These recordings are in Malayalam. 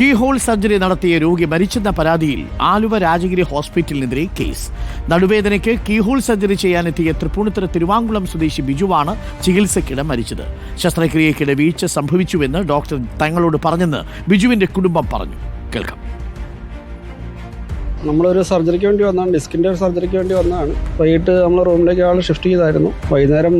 കീഹോൾ സർജറി നടത്തിയ രോഗി മരിച്ചെന്ന പരാതിയിൽ ആലുവ രാജഗിരി ഹോസ്പിറ്റലിനെതിരെ കേസ്. നടുവേദനയ്ക്ക് കീഹോൾ സർജറി ചെയ്യാനെത്തിയ തൃപ്പൂണിത്തുറ തിരുവാങ്കുളം സ്വദേശി ബിജുവാണ് ചികിത്സയ്ക്കിടെ മരിച്ചത്. ശസ്ത്രക്രിയയ്ക്കിടെ വീഴ്ച സംഭവിച്ചുവെന്ന് ഡോക്ടർ തങ്ങളോട് പറഞ്ഞെന്ന് ബിജുവിന്റെ കുടുംബം പറഞ്ഞു. കേൾക്കാം. നമ്മളൊരു സർജറിക്ക് വേണ്ടി വന്നതാണ് ഡിസ്കിന്റെ ഒരു സർജറിക്ക് വേണ്ടി വന്നതാണ് വൈകിട്ട് നമ്മൾ റൂമിലേക്ക് ആൾ ഷിഫ്റ്റ് ചെയ്തായിരുന്നു. വൈകുന്നേരം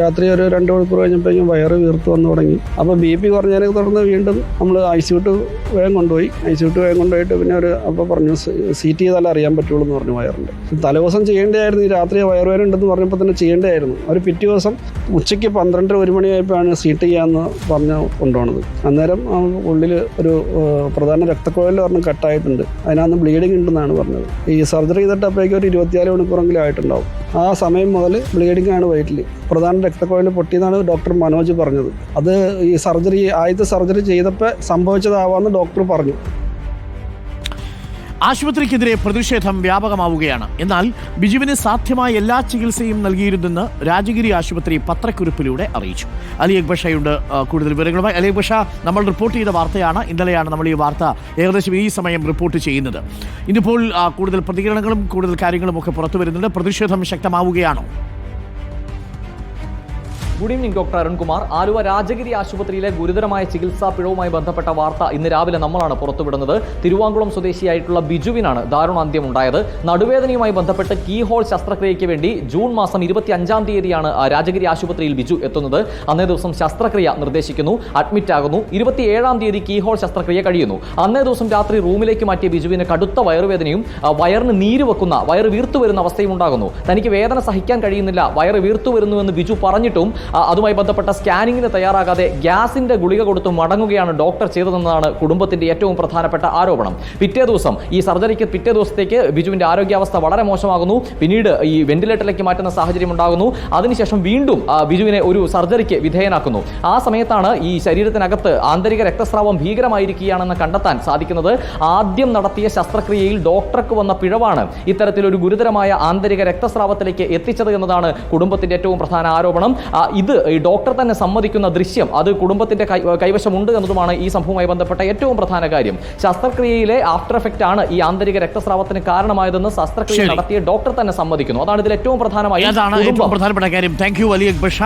രാത്രി ഒരു രണ്ട് മണിക്കൂർ കഴിഞ്ഞപ്പോഴേക്കും വയറ് വീർത്ത് വന്നു തുടങ്ങി. അപ്പോൾ ബി പി കുറഞ്ഞതിനെ തുടർന്ന് വീണ്ടും നമ്മൾ ഐ സി യുട്ട് വേഗം കൊണ്ടുപോയി. ഐ സി യുട്ട് വേഗം കൊണ്ടുപോയിട്ട് പിന്നെ ഒരു അപ്പോൾ പറഞ്ഞു സീറ്റ് ചെയ്താലേ അറിയാൻ പറ്റുള്ളൂ എന്ന് പറഞ്ഞു വയറിന്റെ തലേദിവസം ചെയ്യേണ്ടതായിരുന്നു. ഈ രാത്രി വയറുവേദന ഉണ്ടെന്ന് പറഞ്ഞപ്പോൾ തന്നെ ചെയ്യേണ്ടതായിരുന്നു. ഒരു പിറ്റേ ദിവസം ഉച്ചയ്ക്ക് പന്ത്രണ്ടര ഒരു മണിയായപ്പോഴാണ് സീറ്റ് ചെയ്യാമെന്ന് പറഞ്ഞ് കൊണ്ടുപോണത്. അന്നേരം ഉള്ളിൽ ഒരു പ്രധാന രക്തക്കുഴൽ പറഞ്ഞ് കട്ടായിട്ടുണ്ട്. അതിനകത്ത് ബ്ലീഡിങ് ഉണ്ടെന്നാണ് പറഞ്ഞത്. ഈ സർജറി ചെയ്തിട്ട് അപ്പോഴേക്കും ഒരു ഇരുപത്തിനാല് മണിക്കൂറെങ്കിലും ആയിട്ടുണ്ടാവും. ആ സമയം മുതൽ ബ്ലീഡിംഗ് ആണ് വയറ്റിൽ പ്രധാന രക്തക്കുഴൽ പൊട്ടിയെന്നാണ് ഡോക്ടർ മനോജ് പറഞ്ഞത്. അത് ഈ സർജറി ആദ്യത്തെ സർജറി ചെയ്തപ്പോൾ സംഭവിച്ചതാവാമെന്ന് ഡോക്ടർ പറഞ്ഞു. ആശുപത്രിക്കെതിരെ പ്രതിഷേധം വ്യാപകമാവുകയാണ്. എന്നാൽ ബിജുവിന് സാധ്യമായ എല്ലാ ചികിത്സയും നൽകിയിരുന്നെന്ന് രാജഗിരി ആശുപത്രി പത്രക്കുറിപ്പിലൂടെ അറിയിച്ചു. അലി അക്ബഷയുണ്ട്. കൂടുതൽ വിവരങ്ങളുമായി അലി അക്ബഷ നമ്മൾ റിപ്പോർട്ട് ചെയ്ത വാർത്തയാണ്. ഇന്നലെയാണ് നമ്മൾ ഈ വാർത്ത ഏകദേശം ഈ സമയം റിപ്പോർട്ട് ചെയ്യുന്നത്. ഇന്നിപ്പോൾ കൂടുതൽ പ്രതികരണങ്ങളും കൂടുതൽ കാര്യങ്ങളും ഒക്കെ പുറത്തു വരുന്നുണ്ട്. പ്രതിഷേധം ശക്തമാവുകയാണോ? Good evening doctor Arunkumar. Aluva Rajagiri ആശുപത്രിയിലെ ഗുരുതരമായ ചികിത്സാ പിഴവുമായി ബന്ധപ്പെട്ട വാർത്ത ഇന്ന് രാവിലെ നമ്മളാണ് പുറത്തുവിടുന്നത്. തിരുവാങ്കുളം സ്വദേശിയായിട്ടുള്ള ബിജുവിനാണ് ദാരുണാന്ത്യം ഉണ്ടായത് നടുവേദനയുമായി ബന്ധപ്പെട്ട് കീ ഹോൾ ശസ്ത്രക്രിയയ്ക്ക് വേണ്ടി ജൂൺ മാസം ഇരുപത്തി അഞ്ചാം തീയതിയാണ് രാജഗിരി ആശുപത്രിയിൽ ബിജു എത്തുന്നത്. അന്നേ ദിവസം ശസ്ത്രക്രിയ നിർദ്ദേശിക്കുന്നു അഡ്മിറ്റ് ആകുന്നു. ഇരുപത്തിയേഴാം തീയതി കീ ഹോൾ ശസ്ത്രക്രിയ കഴിയുന്നു. അന്നേ ദിവസം രാത്രി റൂമിലേക്ക് മാറ്റിയ ബിജുവിന് കടുത്ത വയറുവേദനയും വയറിന് നീര് വെക്കുന്ന വയറ് വീർത്തു വരുന്ന അവസ്ഥയും ഉണ്ടാകുന്നു. തനിക്ക് വേദന സഹിക്കാൻ കഴിയുന്നില്ല വയറ് വീർത്തു വരുന്നുവെന്ന് ബിജു പറഞ്ഞിട്ടും അതുമായി ബന്ധപ്പെട്ട സ്കാനിങ്ങിന് തയ്യാറാകാതെ ഗ്യാസിന്റെ ഗുളിക കൊടുത്ത് മടങ്ങുകയാണ് ഡോക്ടർ ചെയ്തതെന്നാണ് കുടുംബത്തിന്റെ ഏറ്റവും പ്രധാനപ്പെട്ട ആരോപണം. പിറ്റേ ദിവസം ഈ സർജറിക്ക് പിറ്റേ ദിവസത്തേക്ക് ബിജുവിന്റെ ആരോഗ്യാവസ്ഥ വളരെ മോശമാകുന്നു. പിന്നീട് ഈ വെന്റിലേറ്ററിലേക്ക് മാറ്റുന്ന സാഹചര്യം ഉണ്ടാകുന്നു. അതിനുശേഷം വീണ്ടും ബിജുവിനെ ഒരു സർജറിക്ക് വിധേയനാക്കുന്നു. ആ സമയത്താണ് ഈ ശരീരത്തിനകത്ത് ആന്തരിക രക്തസ്രാവം ഭീകരമായിരിക്കുകയാണെന്ന് കണ്ടെത്താൻ സാധിക്കുന്നത്. ആദ്യം നടത്തിയ ശസ്ത്രക്രിയയിൽ ഡോക്ടർക്ക് വന്ന പിഴവാണ് ഇത്തരത്തിലൊരു ഗുരുതരമായ ആന്തരിക രക്തസ്രാവത്തിലേക്ക് എത്തിച്ചത് എന്നതാണ് കുടുംബത്തിന്റെ ഏറ്റവും പ്രധാന ആരോപണം. ഇത് ഈ ഡോക്ടർ തന്നെ സമ്മതിക്കുന്ന ദൃശ്യം അത് കുടുംബത്തിന്റെ കൈ- കൈവശമുണ്ട് എന്നതുമാണ് ഈ സംഭവവുമായി ബന്ധപ്പെട്ട ഏറ്റവും പ്രധാന കാര്യം. ശസ്ത്രക്രിയയിലെ ആഫ്റ്റർ എഫക്റ്റ് ആണ് ഈ ആന്തരിക രക്തസ്രാവത്തിന് കാരണമായതെന്ന് ശസ്ത്രക്രിയ നടത്തിയ ഡോക്ടർ തന്നെ സമ്മതിക്കുന്നു. അതാണ് ഇതിൽ ഏറ്റവും പ്രധാനമായി പ്രധാനപ്പെട്ട കാര്യം? Thank you അക്ബഷ